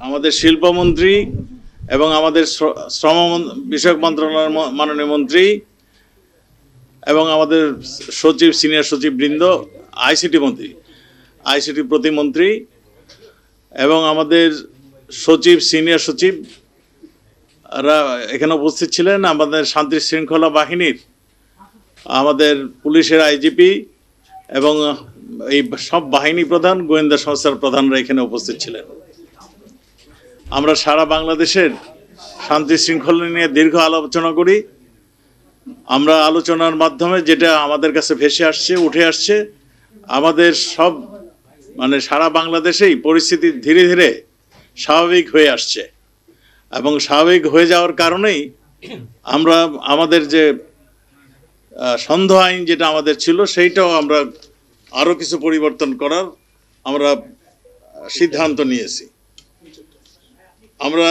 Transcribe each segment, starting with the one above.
আমাদের শিল্পমন্ত্রী এবং আমাদের শ্র- শ্রম বিষয়ক মন্ত্রণালয়ের মাননীয় মন্ত্রী এবং আমাদের সচিব, সিনিয়র সচিব বৃন্দ আইসিটি মন্ত্রী, আইসিটি প্রতিমন্ত্রী এবং আমাদের সচিব, সিনিয়র সচিব এখানে উপস্থিত ছিলেন আমাদের শান্তি শৃঙ্খলা বাহিনীর, আমাদের পুলিশের আইজিপি এবং এই সব বাহিনী প্রধান, গোয়েন্দা সংস্থার প্রধানরা এখানে উপস্থিত ছিলেন। আমরা সারা বাংলাদেশের শান্তি শৃঙ্খলা নিয়ে দীর্ঘ আলোচনা করি। আমরা আলোচনার মাধ্যমে যেটা আমাদের কাছে ভেসে আসছে, উঠে আসছে, আমাদের সব মানে সারা বাংলাদেশেই পরিস্থিতি ধীরে ধীরে স্বাভাবিক হয়ে আসছে। এবং স্বাভাবিক হয়ে যাওয়ার কারণেই আমরা আমাদের যে সন্দেহ আইন যেটা আমাদের ছিল, সেইটাও আমরা আরও কিছু পরিবর্তন করার আমরা সিদ্ধান্ত নিয়েছি। আমরা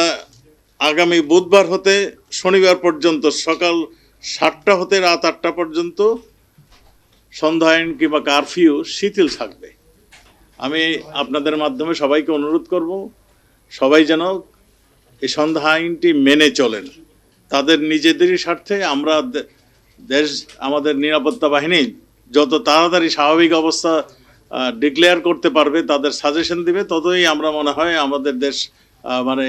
আগামী বুধবার হতে শনিবার পর্যন্ত সকাল সাতটা হতে রাত আটটা পর্যন্ত সন্ধ্যা আইন কিংবা কারফিউ শিথিল থাকবে। আমি আপনাদের মাধ্যমে সবাইকে অনুরোধ করব, সবাই যেন এই সন্ধ্যা আইনটি মেনে চলেন। তাদের নিজেদেরই স্বার্থে আমরা দেশ, আমাদের নিরাপত্তা বাহিনী যত তাড়াতাড়ি স্বাভাবিক অবস্থা ডিক্লেয়ার করতে পারবে, তাদের সাজেশন দিবে, ততই আমরা মনে হয় আমাদের দেশ মানে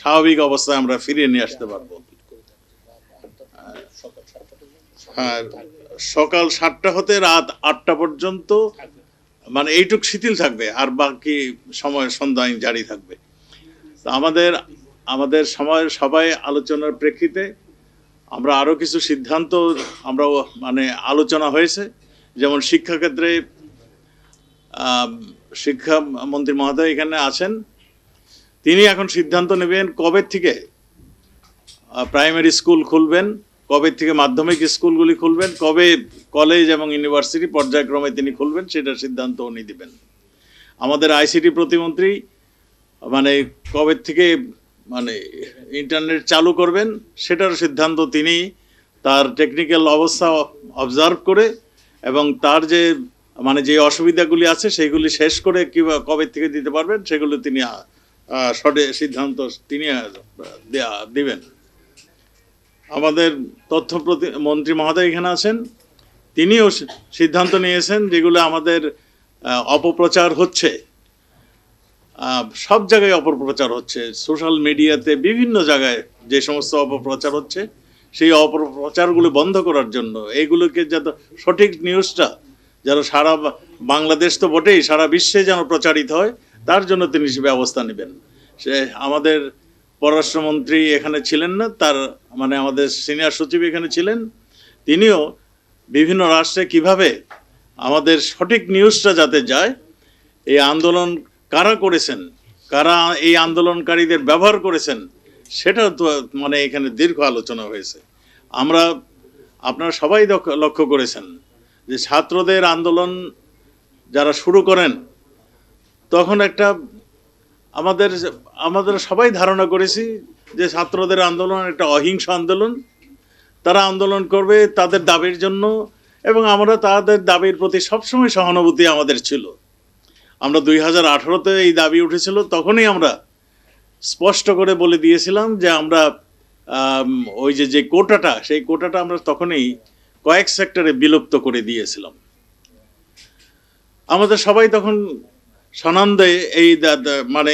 স্বাভাবিক অবস্থায় আমরা ফিরিয়ে নিয়ে আসতে পারব। হ্যাঁ সকাল সাতটা হতে রাত আটটা পর্যন্ত মানে এইটুক শিথিল থাকবে, আর বাকি সময় সন্ধ্যা জারি থাকবে। আমাদের আমাদের সময় সবাই আলোচনার প্রেক্ষিতে আমরা আরও কিছু সিদ্ধান্ত, আমরা মানে আলোচনা হয়েছে। যেমন শিক্ষাক্ষেত্রে শিক্ষামন্ত্রী মহোদয় এখানে আছেন। তিনি এখন সিদ্ধান্ত নেবেন কবে থেকে প্রাইমারি স্কুল খুলবেন, কবে থেকে মাধ্যমিক স্কুলগুলি খুলবেন, কবে কলেজ এবং ইউনিভার্সিটি পর্যায়ক্রমে তিনি খুলবেন সেটার সিদ্ধান্ত উনি দিবেন। আমাদের আইসিটি প্রতিমন্ত্রী মানে কবে থেকে মানে ইন্টারনেট চালু করবেন সেটার সিদ্ধান্ত তিনি তার টেকনিক্যাল অবস্থা অবজার্ভ করে এবং তার যে মানে যে অসুবিধাগুলি আছে সেইগুলি শেষ করে কিবা কবে থেকে দিতে পারবেন সেগুলো তিনি সঠে সিদ্ধান্ত তিনি দেয়া, দিবেন। আমাদের তথ্য প্রতি, মন্ত্রী মহোদয় এখানে আছেন। তিনিও সিদ্ধান্ত নিয়েছেন যেগুলো আমাদের অপপ্রচার হচ্ছে। সব জায়গায় অপপ্রচার হচ্ছে। সোশ্যাল মিডিয়াতে বিভিন্ন জায়গায় যে সমস্ত অপপ্রচার হচ্ছে, সেই অপপ্রচারগুলো বন্ধ করার জন্য এইগুলোকে যাতে সঠিক নিউজটা, যেন সারা বাংলাদেশ তো বটেই, সারা বিশ্বে যেন প্রচারিত হয় তার জন্য তিনি ব্যবস্থা নেবেন। সে আমাদের পররাষ্ট্রমন্ত্রী এখানে ছিলেন না, তার মানে আমাদের সিনিয়র সচিব এখানে ছিলেন। তিনিও বিভিন্ন রাষ্ট্রে কীভাবে আমাদের সঠিক নিউজটা যাতে যায়, এই আন্দোলন কারা করেছেন, কারা এই আন্দোলনকারীদের ব্যবহার করেছেন, সেটা তো মানে এখানে দীর্ঘ আলোচনা হয়েছে। আমরা, আপনারা সবাই লক্ষ্য করেছেন যে ছাত্রদের আন্দোলন যারা শুরু করেন তখন একটা আমাদের আমাদের সবাই ধারণা করেছি যে ছাত্রদের আন্দোলন একটা অহিংস আন্দোলন। তারা আন্দোলন করবে তাদের দাবির জন্য এবং আমরা তাদের দাবির প্রতি সবসময় সহানুভূতি আমাদের ছিল। আমরা দুই হাজার আঠারোতে এই দাবি উঠেছিল, তখনই আমরা স্পষ্ট করে বলে দিয়েছিলাম যে আমরা ওই যে যে কোটাটা, সেই কোটাটা আমরা তখনই কয়েক সেক্টরে বিলুপ্ত করে দিয়েছিলাম। আমাদের সবাই তখন সনন্দে এই মানে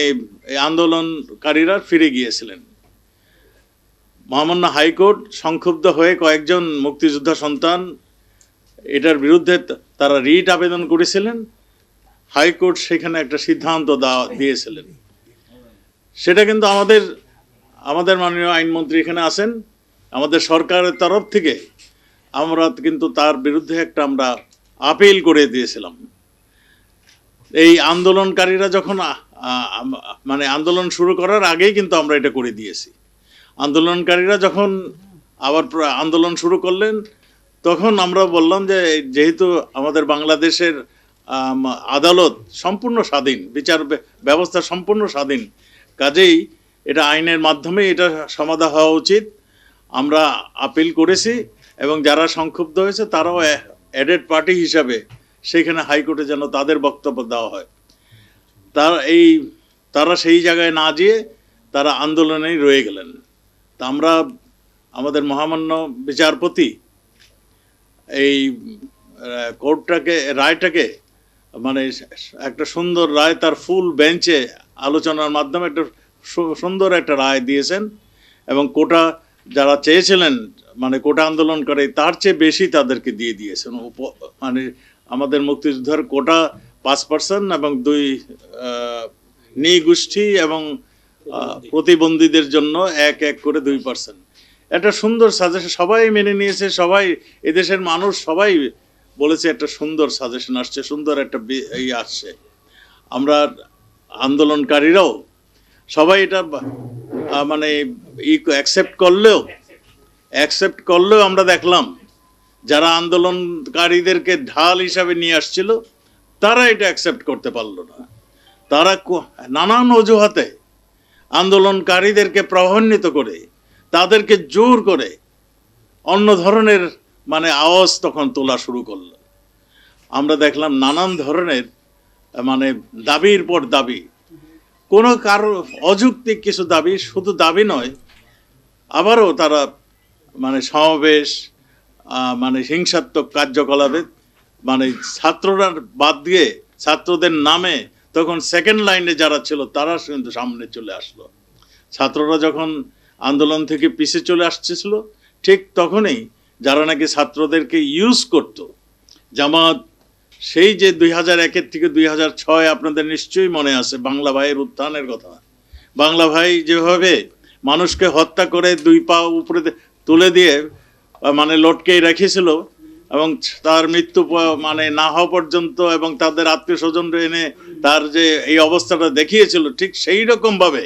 এই আন্দোলনকারীরা ফিরে গিয়েছিলেন। মহামান্য হাইকোর্ট সংক্ষুব্ধ হয়ে কয়েকজন মুক্তিযোদ্ধা সন্তান, এটার বিরুদ্ধে তারা রিট আবেদন করেছিলেন। হাইকোর্ট সেখানে একটা সিদ্ধান্ত দেওয়া দিয়েছিলেন। সেটা কিন্তু আমাদের আমাদের মাননীয় আইনমন্ত্রী এখানে আছেন। আমাদের সরকারের তরফ থেকে আমরা কিন্তু তার বিরুদ্ধে একটা আমরা আপিল করে দিয়েছিলাম। এই আন্দোলনকারীরা যখন মানে আন্দোলন শুরু করার আগেই কিন্তু আমরা এটা করে দিয়েছি। আন্দোলনকারীরা যখন আবার আন্দোলন শুরু করলেন, তখন আমরা বললাম যে, যেহেতু আমাদের বাংলাদেশের আদালত সম্পূর্ণ স্বাধীন, বিচার ব্যবস্থা সম্পূর্ণ স্বাধীন, কাজেই এটা আইনের মাধ্যমে এটা সমাধা হওয়া উচিত। আমরা আপিল করেছি এবং যারা সংক্ষুব্ধ হয়েছে তারাও অ্যাডেড পার্টি হিসাবে সেখানে হাইকোর্টে যেন তাদের বক্তব্য দেওয়া হয়। তার এই, তারা সেই জায়গায় না যেয়ে তারা আন্দোলনেই রয়ে গেলেন। তা আমরা, আমাদের মহামান্য বিচারপতি এই কোর্টটাকে, রায়টাকে মানে একটা সুন্দর রায় তার ফুল বেঞ্চে আলোচনার মাধ্যমে একটা সুন্দর একটা রায় দিয়েছেন এবং কোটা যারা চেয়েছিলেন মানে কোটা আন্দোলন করে, তার চেয়ে বেশি তাদেরকে দিয়ে দিয়েছেন। মানে আমাদের মুক্তিযুদ্ধের কোটা পাঁচ পার্সেন্ট এবং দুই নৃগোষ্ঠী এবং প্রতিবন্ধীদের জন্য এক এক করে দুই পার্সেন্ট। একটা সুন্দর সাজেশন সবাই মেনে নিয়েছে সবাই এদেশের মানুষ সবাই বলেছে একটা সুন্দর সাজেশন আসছে সুন্দর একটা এই আসছে। আমরা আন্দোলনকারীরাও সবাই এটা মানে ই অ্যাকসেপ্ট করলেও অ্যাকসেপ্ট করলেও আমরা দেখলাম যারা আন্দোলনকারীদেরকে ঢাল হিসাবে নিয়ে আসছিল, তারা এটা অ্যাকসেপ্ট করতে পারল না। তারা নানান অজুহাতে আন্দোলনকারীদেরকে প্রভান্বিত করে, তাদেরকে জোর করে অন্য ধরনের মানে আওয়াজ তখন তোলা শুরু করল। আমরা দেখলাম নানান ধরনের মানে দাবির পর দাবি। কোনো কারও অযৌক্তিক কিছু দাবি, শুধু দাবি নয়, আবারও তারা মানে সমাবেশ মানে হিংসাত্মক কার্যকলাপে মানে ছাত্ররা বাদ দিয়ে ছাত্রদের নামে তখন সেকেন্ড লাইনে যারা ছিল, তারা কিন্তু সামনে চলে আসলো। ছাত্ররা যখন আন্দোলন থেকে পিছে চলে আসতেছিল ঠিক তখনই যারা নাকি ছাত্রদেরকে ইউজ করত, জামাত, সেই যে দুই হাজার একের থেকে দুই হাজার ছয় আপনাদের নিশ্চয়ই মনে আছে, বাংলা ভাইয়ের উত্থানের কথা। বাংলা ভাই যেভাবে মানুষকে হত্যা করে দুই পা উপরে তুলে দিয়ে মানে লটকেই রেখেছিল এবং তার মৃত্যু মানে না হওয়া পর্যন্ত এবং তাদের আত্মীয় স্বজন এনে তার যে এই অবস্থাটা দেখিয়েছিল, ঠিক সেই রকম ভাবে,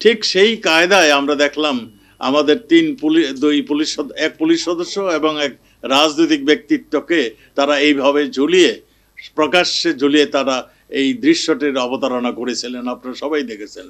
ঠিক সেই কায়দায় আমরা দেখলাম আমাদের তিন পুলিশ দুই পুলিশ এক পুলিশ সদস্য এবং এক রাজনৈতিক ব্যক্তিত্বকে তারা এইভাবে ঝুলিয়ে, প্রকাশ্যে ঝুলিয়ে তারা এই দৃশ্যটির অবতারণা করেছিলেন। আপনারা সবাই দেখেছেন।